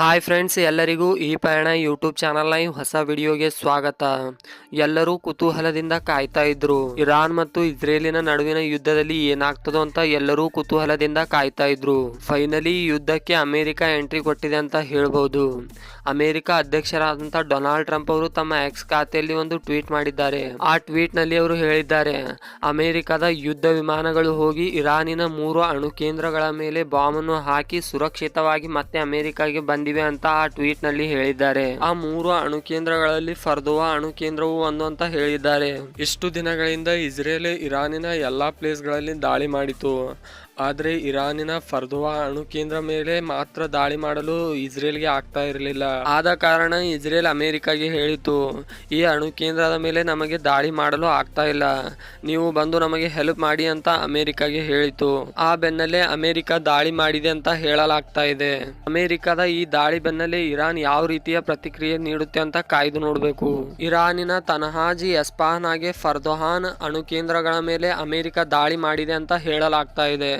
Hi friends ಎಲ್ಲರಿಗೂ ಈ ಪಯಣ ಯೂಟ್ಯೂಬ್ ಚಾನಲ್ನ ಈ ಹೊಸ ವಿಡಿಯೋಗೆ ಸ್ವಾಗತ. ಎಲ್ಲರೂ ಕುತೂಹಲದಿಂದ ಕಾಯ್ತಾ ಇದ್ರು. ಇರಾನ್ ಮತ್ತು ಇಸ್ರೇಲಿನ ನಡುವಿನ ಯುದ್ಧದಲ್ಲಿ ಏನಾಗ್ತದೋ ಅಂತ ಎಲ್ಲರೂ ಕುತೂಹಲದಿಂದ ಕಾಯ್ತಾ ಇದ್ರು. ಫೈನಲಿ ಯುದ್ಧಕ್ಕೆ ಅಮೆರಿಕ ಎಂಟ್ರಿ ಕೊಟ್ಟಿದೆ ಅಂತ ಹೇಳ್ಬೋದು. ಅಮೆರಿಕ ಅಧ್ಯಕ್ಷರಾದಂಥ ಡೊನಾಲ್ಡ್ ಟ್ರಂಪ್ ಅವರು ತಮ್ಮ ಎಕ್ಸ್ ಖಾತೆಯಲ್ಲಿ ಒಂದು ಟ್ವೀಟ್ ಮಾಡಿದ್ದಾರೆ. ಆ ಟ್ವೀಟ್ನಲ್ಲಿ ಅವರು ಹೇಳಿದ್ದಾರೆ, ಅಮೆರಿಕದ ಯುದ್ಧ ವಿಮಾನಗಳು ಹೋಗಿ ಇರಾನಿನ ಮೂರು ಅಣು ಕೇಂದ್ರಗಳ ಮೇಲೆ ಬಾಂಬ್ ಅನ್ನು ಹಾಕಿ ಸುರಕ್ಷಿತವಾಗಿ ಮತ್ತೆ ಅಮೆರಿಕಾಗೆ ಬಂದಿವೆ ಅಂತ ಆ ಟ್ವೀಟ್ನಲ್ಲಿ ಹೇಳಿದ್ದಾರೆ. ಆ ಮೂರು ಅಣು ಕೇಂದ್ರಗಳಲ್ಲಿ ಫರ್ದೋವಾ ಅಣು ಕೇಂದ್ರವು ಒಂದು ಅಂತ ಹೇಳಿದ್ದಾರೆ. ಇಷ್ಟು ದಿನಗಳಿಂದ ಇಸ್ರೇಲ್ ಇರಾನಿನ ಎಲ್ಲಾ ಪ್ಲೇಸ್ಗಳಲ್ಲಿ ದಾಳಿ ಮಾಡಿತು. ಆದ್ರೆ ಇರಾನಿನ ಫರ್ದುವಾ ಅಣು ಕೇಂದ್ರ ಮೇಲೆ ಮಾತ್ರ ದಾಳಿ ಮಾಡಲು ಇಸ್ರೇಲ್ಗೆ ಆಗ್ತಾ ಇರಲಿಲ್ಲ. ಆದ ಕಾರಣ ಇಸ್ರೇಲ್ ಅಮೇರಿಕಾಗೆ ಹೇಳಿತು, ಈ ಅಣು ಕೇಂದ್ರದ ಮೇಲೆ ನಮಗೆ ದಾಳಿ ಮಾಡಲು ಆಗ್ತಾ ಇಲ್ಲ. ನೀವು ಬಂದು ನಮಗೆ ಹೆಲ್ಪ್ ಮಾಡಿ ಅಂತ ಅಮೆರಿಕಾಗೆ ಹೇಳಿತು. ಆ ಬೆನ್ನಲ್ಲೇ ಅಮೇರಿಕ ದಾಳಿ ಮಾಡಿದೆ ಅಂತ ಹೇಳಲಾಗ್ತಾ ಇದೆ. ಅಮೆರಿಕದ ಈ ದಾಳಿ ಬೆನ್ನಲ್ಲೇ ಇರಾನ್ ಯಾವ ರೀತಿಯ ಪ್ರತಿಕ್ರಿಯೆ ನೀಡುತ್ತೆ ಅಂತ ಕಾಯ್ದು ನೋಡಬೇಕು. ಇರಾನಿನ ತನಹಾಜಿ ಎಸ್ಪಾನ್ ಹಾಗೆ ಫರ್ದೊಹಾನ್ ಅಣು ಕೇಂದ್ರಗಳ ಮೇಲೆ ಅಮೆರಿಕ ದಾಳಿ ಮಾಡಿದೆ ಅಂತ ಹೇಳಲಾಗ್ತಾ ಇದೆ.